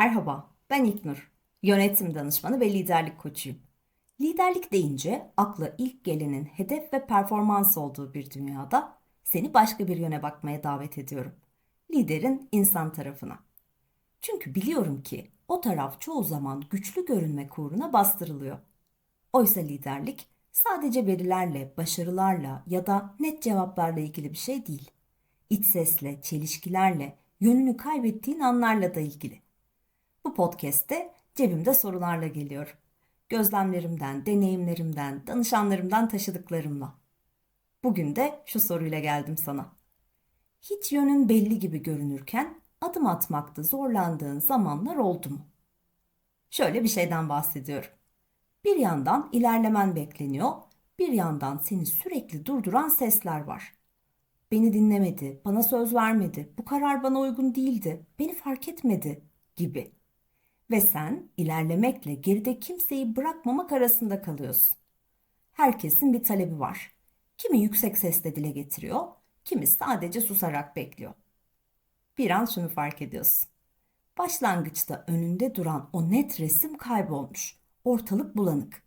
Merhaba, ben İknur. Yönetim danışmanı ve liderlik koçuyum. Liderlik deyince akla ilk gelenin hedef ve performans olduğu bir dünyada seni başka bir yöne bakmaya davet ediyorum. Liderin insan tarafına. Çünkü biliyorum ki o taraf çoğu zaman güçlü görünmek uğruna bastırılıyor. Oysa liderlik sadece verilerle, başarılarla ya da net cevaplarla ilgili bir şey değil. İç sesle, çelişkilerle, yönünü kaybettiğin anlarla da ilgili. Bu podcast'te cebimde sorularla geliyorum. Gözlemlerimden, deneyimlerimden, danışanlarımdan taşıdıklarımla. Bugün de şu soruyla geldim sana. Hiç yönün belli gibi görünürken adım atmakta zorlandığın zamanlar oldu mu? Şöyle bir şeyden bahsediyorum. Bir yandan ilerlemen bekleniyor, bir yandan seni sürekli durduran sesler var. Beni dinlemedi, bana söz vermedi, bu karar bana uygun değildi, beni fark etmedi gibi. Ve sen ilerlemekle geride kimseyi bırakmamak arasında kalıyorsun. Herkesin bir talebi var. Kimi yüksek sesle dile getiriyor, kimi sadece susarak bekliyor. Bir an şunu fark ediyorsun. Başlangıçta önünde duran o net resim kaybolmuş. Ortalık bulanık.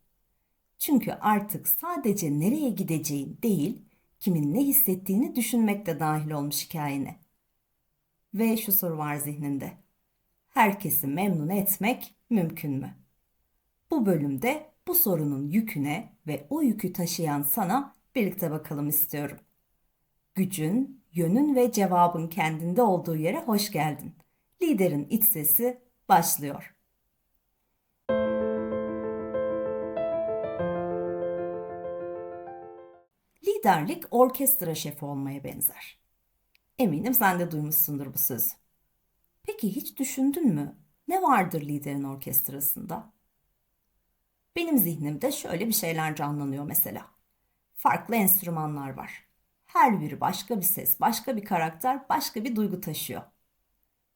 Çünkü artık sadece nereye gideceğin değil, kimin ne hissettiğini düşünmek de dahil olmuş hikayene. Ve şu soru var zihninde herkesi memnun etmek mümkün mü? Bu bölümde bu sorunun yüküne ve o yükü taşıyan sana birlikte bakalım istiyorum. Gücün, yönün ve cevabın kendinde olduğu yere hoş geldin. Liderin iç sesi başlıyor. Liderlik orkestra şefi olmaya benzer. Eminim sen de duymuşsundur bu sözü. Peki hiç düşündün mü? Ne vardır liderin orkestrasında? Benim zihnimde şöyle bir şeyler canlanıyor mesela. Farklı enstrümanlar var. Her biri başka bir ses, başka bir karakter, başka bir duygu taşıyor.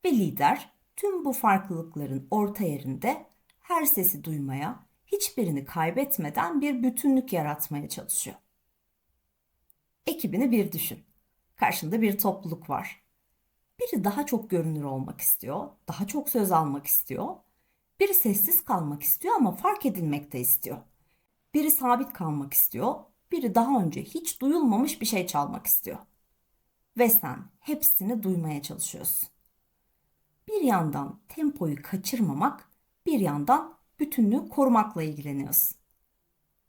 Ve lider tüm bu farklılıkların orta yerinde her sesi duymaya, hiçbirini kaybetmeden bir bütünlük yaratmaya çalışıyor. Ekibini bir düşün. Karşında bir topluluk var. Biri daha çok görünür olmak istiyor, daha çok söz almak istiyor. Biri sessiz kalmak istiyor ama fark edilmek de istiyor. Biri sabit kalmak istiyor, biri daha önce hiç duyulmamış bir şey çalmak istiyor. Ve sen hepsini duymaya çalışıyorsun. Bir yandan tempoyu kaçırmamak, bir yandan bütünlüğü korumakla ilgileniyorsun.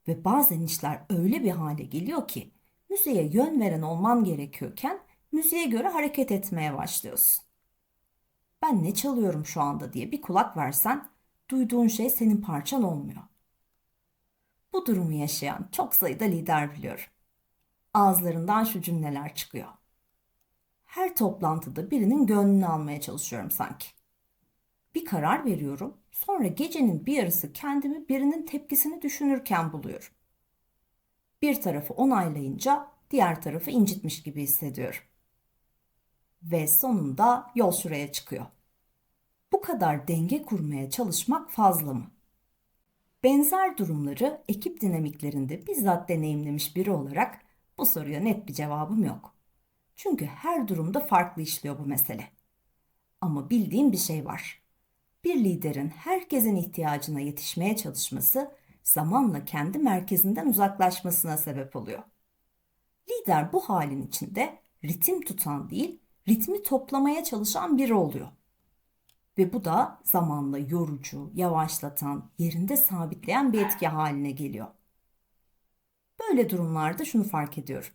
Ve bazen işler öyle bir hale geliyor ki müziğe yön veren olman gerekiyorken müziğe göre hareket etmeye başlıyorsun. Ben ne çalıyorum şu anda diye bir kulak versen duyduğun şey senin parçan olmuyor. Bu durumu yaşayan çok sayıda lider biliyorum. Ağızlarından şu cümleler çıkıyor. Her toplantıda birinin gönlünü almaya çalışıyorum sanki. Bir karar veriyorum, sonra gecenin bir yarısı kendimi birinin tepkisini düşünürken buluyorum. Bir tarafı onaylayınca diğer tarafı incitmiş gibi hissediyorum ve sonunda yol şuraya çıkıyor. Bu kadar denge kurmaya çalışmak fazla mı? Benzer durumları ekip dinamiklerinde bizzat deneyimlemiş biri olarak bu soruya net bir cevabım yok. Çünkü her durumda farklı işliyor bu mesele. Ama bildiğim bir şey var. Bir liderin herkesin ihtiyacına yetişmeye çalışması zamanla kendi merkezinden uzaklaşmasına sebep oluyor. Lider bu halin içinde ritim tutan değil, ritmi toplamaya çalışan biri oluyor. Ve bu da zamanla yorucu, yavaşlatan, yerinde sabitleyen bir etki haline geliyor. Böyle durumlarda şunu fark ediyorum.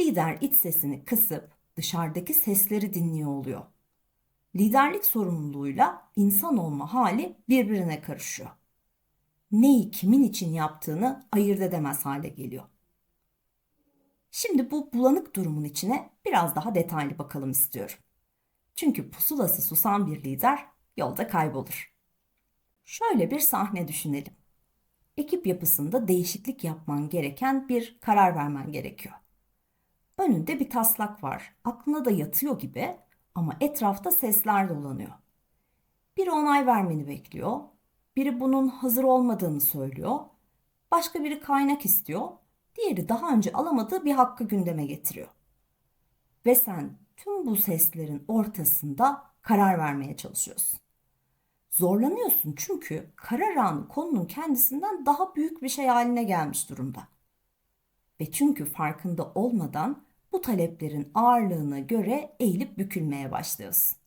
Lider iç sesini kısıp dışarıdaki sesleri dinliyor oluyor. Liderlik sorumluluğuyla insan olma hali birbirine karışıyor. Neyi kimin için yaptığını ayırt edemez hale geliyor. Şimdi bu bulanık durumun içine biraz daha detaylı bakalım istiyorum. Çünkü pusulası susan bir lider yolda kaybolur. Şöyle bir sahne düşünelim. Ekip yapısında değişiklik yapman gereken bir karar vermen gerekiyor. Önünde bir taslak var. Aklına da yatıyor gibi ama etrafta sesler dolanıyor. Biri onay vermeni bekliyor. Biri bunun hazır olmadığını söylüyor. Başka biri kaynak istiyor diğeri daha önce alamadığı bir hakkı gündeme getiriyor. Ve sen tüm bu seslerin ortasında karar vermeye çalışıyorsun. Zorlanıyorsun çünkü karar anı konunun kendisinden daha büyük bir şey haline gelmiş durumda. Ve çünkü farkında olmadan bu taleplerin ağırlığına göre eğilip bükülmeye başlıyorsun.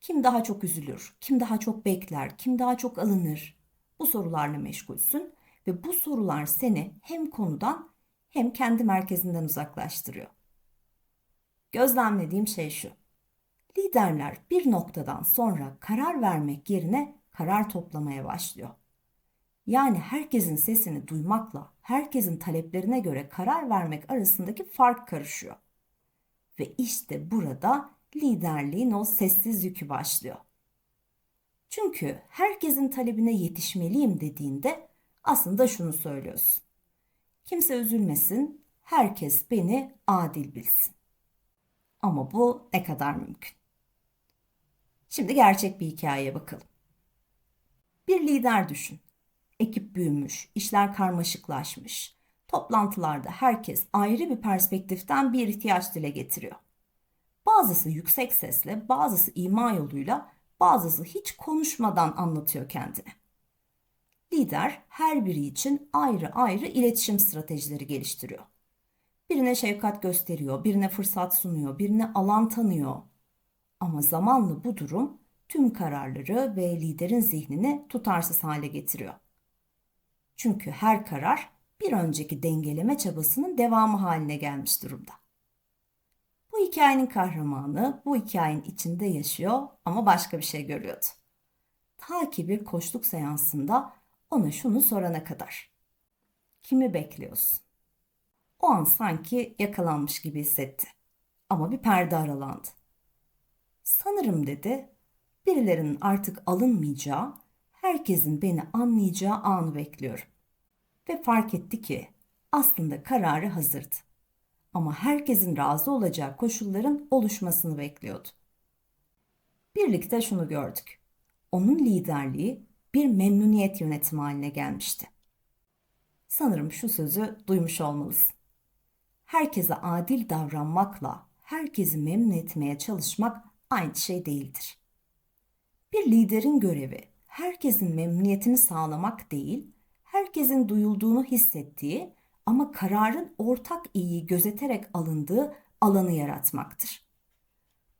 Kim daha çok üzülür, kim daha çok bekler, kim daha çok alınır? Bu sorularla meşgulsün ve bu sorular seni hem konudan hem kendi merkezinden uzaklaştırıyor. Gözlemlediğim şey şu. Liderler bir noktadan sonra karar vermek yerine karar toplamaya başlıyor. Yani herkesin sesini duymakla herkesin taleplerine göre karar vermek arasındaki fark karışıyor. Ve işte burada liderliğin o sessiz yükü başlıyor. Çünkü herkesin talebine yetişmeliyim dediğinde aslında şunu söylüyorsun. Kimse üzülmesin, herkes beni adil bilsin. Ama bu ne kadar mümkün? Şimdi gerçek bir hikayeye bakalım. Bir lider düşün. Ekip büyümüş, işler karmaşıklaşmış. Toplantılarda herkes ayrı bir perspektiften bir ihtiyaç dile getiriyor. Bazısı yüksek sesle, bazısı ima yoluyla, bazısı hiç konuşmadan anlatıyor kendini. Lider her biri için ayrı ayrı iletişim stratejileri geliştiriyor. Birine şefkat gösteriyor, birine fırsat sunuyor, birine alan tanıyor. Ama zamanla bu durum tüm kararları ve liderin zihnini tutarsız hale getiriyor. Çünkü her karar bir önceki dengeleme çabasının devamı haline gelmiş durumda. Bu hikayenin kahramanı bu hikayenin içinde yaşıyor ama başka bir şey görüyordu. Ta ki bir koçluk seansında ona şunu sorana kadar. Kimi bekliyorsun? O an sanki yakalanmış gibi hissetti. Ama bir perde aralandı. Sanırım dedi, birilerinin artık alınmayacağı, herkesin beni anlayacağı anı bekliyorum. Ve fark etti ki aslında kararı hazırdı. Ama herkesin razı olacağı koşulların oluşmasını bekliyordu. Birlikte şunu gördük. Onun liderliği bir memnuniyet yönetimi haline gelmişti. Sanırım şu sözü duymuş olmalısın. Herkese adil davranmakla herkesi memnun etmeye çalışmak aynı şey değildir. Bir liderin görevi herkesin memnuniyetini sağlamak değil, herkesin duyulduğunu hissettiği ama kararın ortak iyiyi gözeterek alındığı alanı yaratmaktır.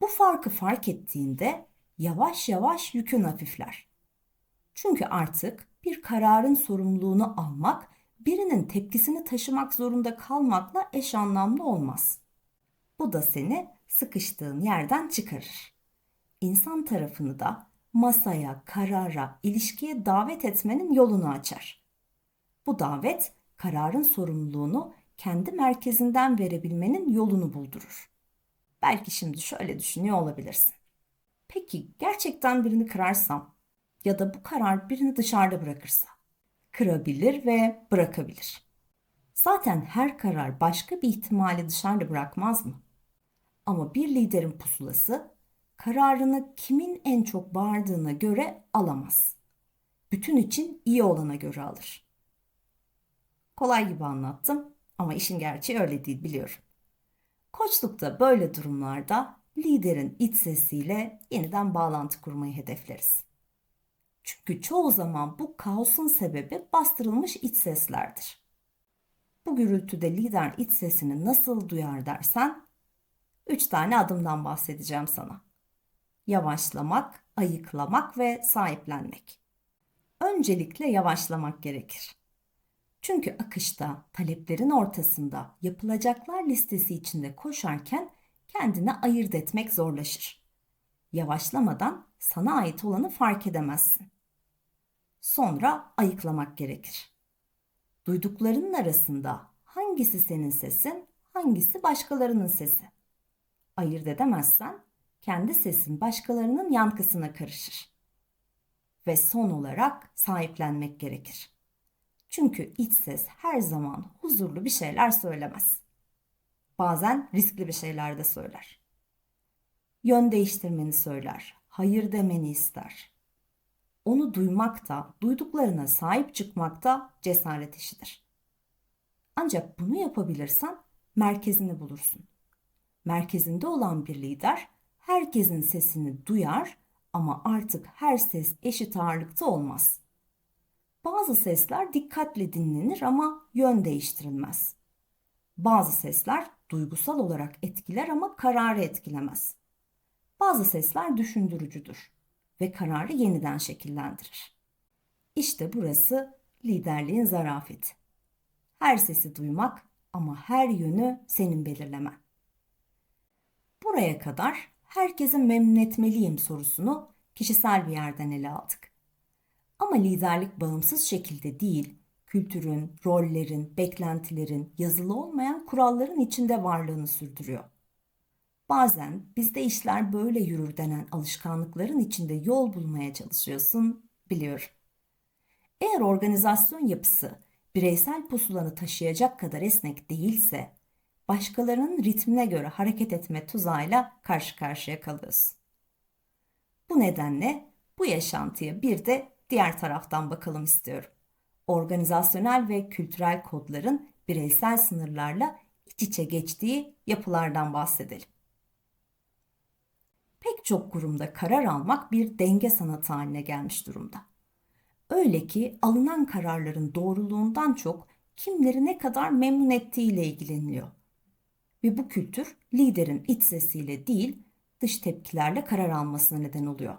Bu farkı fark ettiğinde yavaş yavaş yükün hafifler. Çünkü artık bir kararın sorumluluğunu almak, birinin tepkisini taşımak zorunda kalmakla eş anlamlı olmaz. Bu da seni sıkıştığın yerden çıkarır. İnsan tarafını da masaya, karara, ilişkiye davet etmenin yolunu açar. Bu davet kararın sorumluluğunu kendi merkezinden verebilmenin yolunu buldurur. Belki şimdi şöyle düşünüyor olabilirsin. Peki gerçekten birini kırarsam ya da bu karar birini dışarıda bırakırsa kırabilir ve bırakabilir. Zaten her karar başka bir ihtimali dışarıda bırakmaz mı? Ama bir liderin pusulası kararını kimin en çok bağırdığına göre alamaz. Bütün için iyi olana göre alır. Kolay gibi anlattım ama işin gerçeği öyle değil biliyorum. Koçlukta böyle durumlarda liderin iç sesiyle yeniden bağlantı kurmayı hedefleriz. Çünkü çoğu zaman bu kaosun sebebi bastırılmış iç seslerdir. Bu gürültüde lider iç sesini nasıl duyar dersen, üç tane adımdan bahsedeceğim sana. Yavaşlamak, ayıklamak ve sahiplenmek. Öncelikle yavaşlamak gerekir. Çünkü akışta, taleplerin ortasında, yapılacaklar listesi içinde koşarken kendini ayırt etmek zorlaşır. Yavaşlamadan sana ait olanı fark edemezsin. Sonra ayıklamak gerekir. Duyduklarının arasında hangisi senin sesin, hangisi başkalarının sesi? Ayırt edemezsen kendi sesin başkalarının yankısına karışır. Ve son olarak sahiplenmek gerekir. Çünkü iç ses her zaman huzurlu bir şeyler söylemez. Bazen riskli bir şeyler de söyler. Yön değiştirmeni söyler, hayır demeni ister. Onu duymak da, duyduklarına sahip çıkmak da cesaret işidir. Ancak bunu yapabilirsen merkezini bulursun. Merkezinde olan bir lider herkesin sesini duyar Ama artık her ses eşit ağırlıkta olmaz. Bazı sesler dikkatle dinlenir ama yön değiştirilmez. Bazı sesler duygusal olarak etkiler ama kararı etkilemez. Bazı sesler düşündürücüdür ve kararı yeniden şekillendirir. İşte burası liderliğin zarafeti. Her sesi duymak ama her yönü senin belirlemen. Buraya kadar herkesi memnun etmeliyim sorusunu kişisel bir yerden ele aldık. Ama liderlik bağımsız şekilde değil, kültürün, rollerin, beklentilerin, yazılı olmayan kuralların içinde varlığını sürdürüyor. Bazen bizde işler böyle yürür denen alışkanlıkların içinde yol bulmaya çalışıyorsun, biliyorum. Eğer organizasyon yapısı bireysel pusulanı taşıyacak kadar esnek değilse, başkalarının ritmine göre hareket etme tuzağıyla karşı karşıya kalıyorsun. Bu nedenle bu yaşantıya bir de diğer taraftan bakalım istiyorum. Organizasyonel ve kültürel kodların bireysel sınırlarla iç içe geçtiği yapılardan bahsedelim. Pek çok kurumda karar almak bir denge sanatı haline gelmiş durumda. Öyle ki alınan kararların doğruluğundan çok kimleri ne kadar memnun ettiğiyle ilgileniliyor. Ve bu kültür liderin iç sesiyle değil dış tepkilerle karar almasına neden oluyor.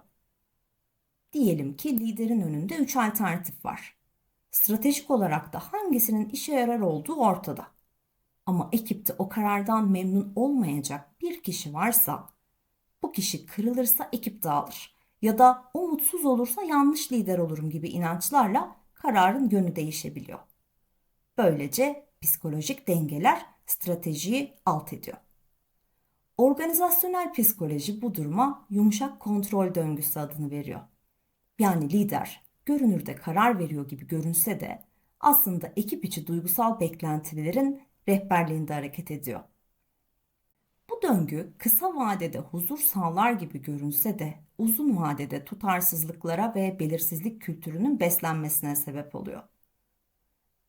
Diyelim ki liderin önünde üç alternatif var. Stratejik olarak da hangisinin işe yarar olduğu ortada. Ama ekipte o karardan memnun olmayacak bir kişi varsa bu kişi kırılırsa ekip dağılır ya da o mutsuz olursa yanlış lider olurum gibi inançlarla kararın yönü değişebiliyor. Böylece psikolojik dengeler stratejiyi alt ediyor. Organizasyonel psikoloji bu duruma yumuşak kontrol döngüsü adını veriyor. Yani lider görünürde karar veriyor gibi görünse de aslında ekip içi duygusal beklentilerin rehberliğinde hareket ediyor. Bu döngü kısa vadede huzur sağlar gibi görünse de uzun vadede tutarsızlıklara ve belirsizlik kültürünün beslenmesine sebep oluyor.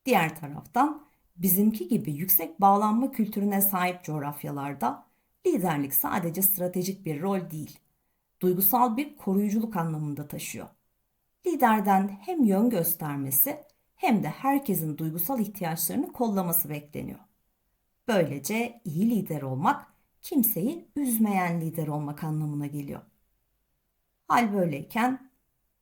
Diğer taraftan bizimki gibi yüksek bağlanma kültürüne sahip coğrafyalarda liderlik sadece stratejik bir rol değil, duygusal bir koruyuculuk anlamında taşıyor. Liderden hem yön göstermesi hem de herkesin duygusal ihtiyaçlarını kollaması bekleniyor. Böylece iyi lider olmak kimseyi üzmeyen lider olmak anlamına geliyor. Hal böyleyken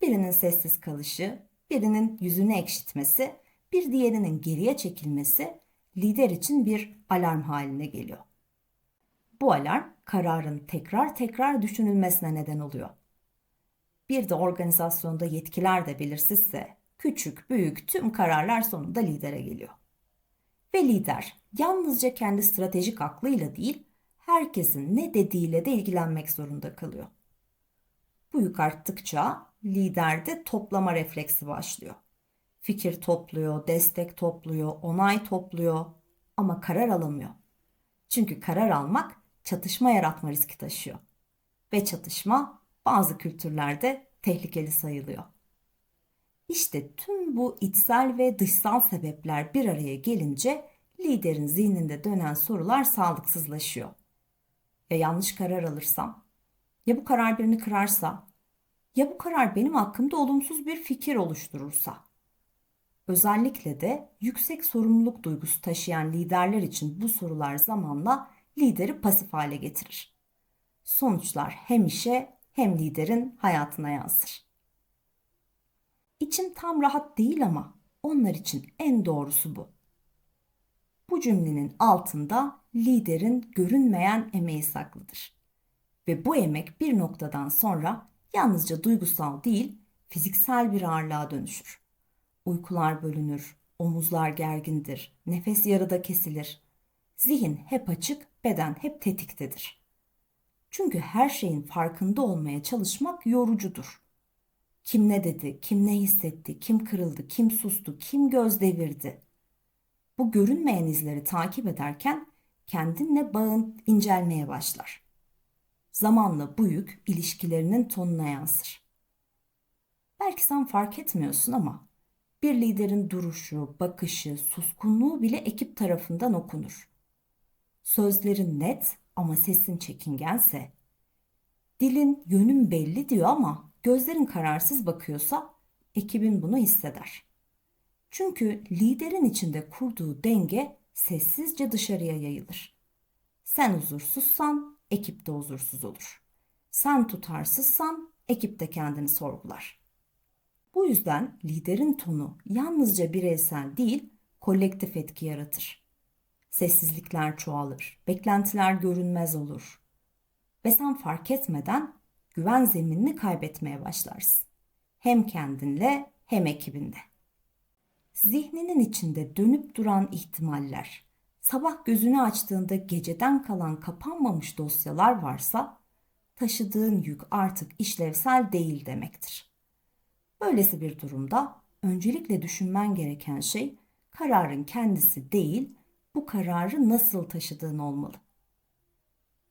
birinin sessiz kalışı, birinin yüzünü ekşitmesi, bir diğerinin geriye çekilmesi lider için bir alarm haline geliyor. Bu alarm kararın tekrar tekrar düşünülmesine neden oluyor. Bir de organizasyonda yetkiler de belirsizse küçük, büyük tüm kararlar sonunda lidere geliyor. Ve lider yalnızca kendi stratejik aklıyla değil, herkesin ne dediğiyle de ilgilenmek zorunda kalıyor. Bu yük arttıkça liderde toplama refleksi başlıyor. Fikir topluyor, destek topluyor, onay topluyor ama karar alamıyor. Çünkü karar almak çatışma yaratma riski taşıyor. Ve çatışma bazı kültürlerde tehlikeli sayılıyor. İşte tüm bu içsel ve dışsal sebepler bir araya gelince liderin zihninde dönen sorular sağlıksızlaşıyor. Ya yanlış karar alırsam? Ya bu karar birini kırarsa? Ya bu karar benim hakkımda olumsuz bir fikir oluşturursa? Özellikle de yüksek sorumluluk duygusu taşıyan liderler için bu sorular zamanla lideri pasif hale getirir. Sonuçlar hem işe hem liderin hayatına yansır. İçim tam rahat değil ama onlar için en doğrusu bu. Bu cümlenin altında liderin görünmeyen emeği saklıdır. Ve bu emek bir noktadan sonra yalnızca duygusal değil, fiziksel bir ağırlığa dönüşür. Uykular bölünür, omuzlar gergindir, nefes yarıda kesilir. Zihin hep açık, beden hep tetiktedir. Çünkü her şeyin farkında olmaya çalışmak yorucudur. Kim ne dedi, kim ne hissetti, kim kırıldı, kim sustu, kim göz devirdi. Bu görünmeyen izleri takip ederken kendinle bağın incelmeye başlar. Zamanla bu yük ilişkilerinin tonuna yansır. Belki sen fark etmiyorsun ama bir liderin duruşu, bakışı, suskunluğu bile ekip tarafından okunur. Sözlerin net ama sesin çekingense, Dilin yönün belli diyor ama gözlerin kararsız bakıyorsa ekibin bunu hisseder. Çünkü liderin içinde kurduğu denge sessizce dışarıya yayılır. Sen huzursuzsan ekip de huzursuz olur. Sen tutarsızsan ekip de kendini sorgular. Bu yüzden liderin tonu yalnızca bireysel değil, kolektif etki yaratır. Sessizlikler çoğalır, beklentiler görünmez olur. Ve sen fark etmeden güven zeminini kaybetmeye başlarsın. Hem kendinle hem ekibinde. Zihninin içinde dönüp duran ihtimaller, sabah gözünü açtığında geceden kalan kapanmamış dosyalar varsa taşıdığın yük artık işlevsel değil demektir. Böylesi bir durumda öncelikle düşünmen gereken şey kararın kendisi değil, bu kararı nasıl taşıdığın olmalı.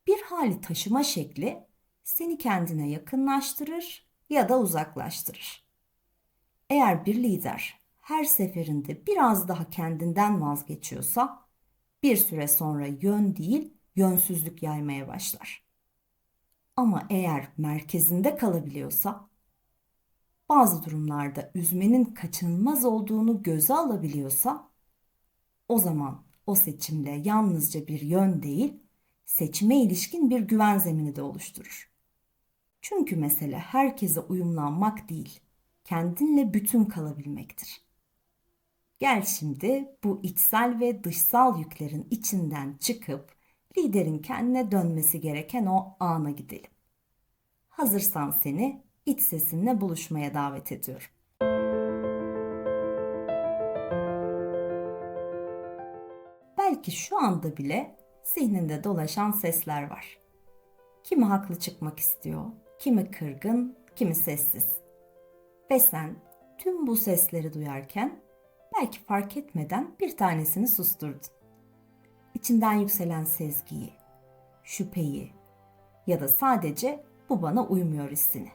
Bir hali taşıma şekli seni kendine yakınlaştırır ya da uzaklaştırır. Eğer bir lider her seferinde biraz daha kendinden vazgeçiyorsa bir süre sonra yön değil yönsüzlük yaymaya başlar. Ama eğer merkezinde kalabiliyorsa bazı durumlarda üzmenin kaçınılmaz olduğunu göze alabiliyorsa o zaman o seçimde yalnızca bir yön değil, seçime ilişkin bir güven zemini de oluşturur. Çünkü mesele herkese uyumlanmak değil, kendinle bütün kalabilmektir. Gel şimdi bu içsel ve dışsal yüklerin içinden çıkıp liderin kendine dönmesi gereken o ana gidelim. Hazırsan seni iç sesinle buluşmaya davet ediyorum. Belki şu anda bile zihninde dolaşan sesler var. Kimi haklı çıkmak istiyor, kimi kırgın, kimi sessiz. Ve sen tüm bu sesleri duyarken belki fark etmeden bir tanesini susturdun. İçinden yükselen sezgiyi, şüpheyi ya da sadece bu bana uymuyor hissini.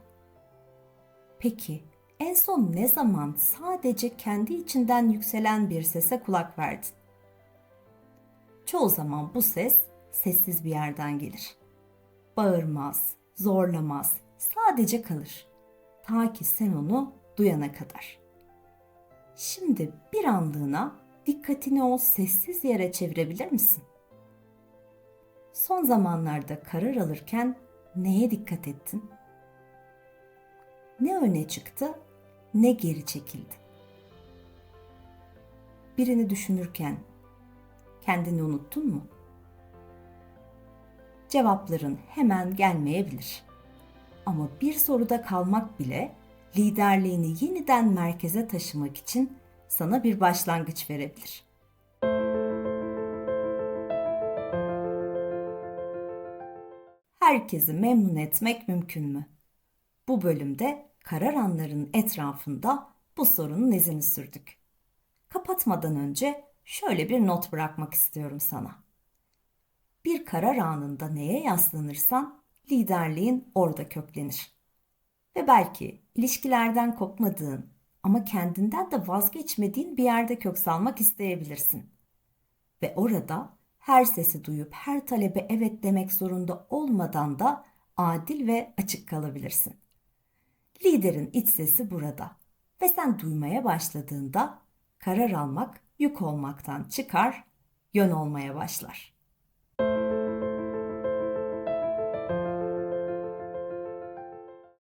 Peki en son ne zaman sadece kendi içinden yükselen bir sese kulak verdin? Çoğu zaman bu ses sessiz bir yerden gelir. Bağırmaz, zorlamaz, sadece kalır. Ta ki sen onu duyana kadar. Şimdi bir anlığına dikkatini o sessiz yere çevirebilir misin? Son zamanlarda karar alırken neye dikkat ettin? Ne öne çıktı, ne geri çekildi. Birini düşünürken kendini unuttun mu? Cevapların hemen gelmeyebilir. Ama bir soruda kalmak bile liderliğini yeniden merkeze taşımak için sana bir başlangıç verebilir. Herkesi memnun etmek mümkün mü? Bu bölümde karar anlarının etrafında bu sorunun izini sürdük. Kapatmadan önce şöyle bir not bırakmak istiyorum sana. Bir karar anında neye yaslanırsan liderliğin orada köklenir. Ve belki ilişkilerden kopmadığın ama kendinden de vazgeçmediğin bir yerde kök salmak isteyebilirsin. Ve orada her sesi duyup her talebe evet demek zorunda olmadan da adil ve açık kalabilirsin. Liderin iç sesi burada ve sen duymaya başladığında karar almak yük olmaktan çıkar, yön olmaya başlar.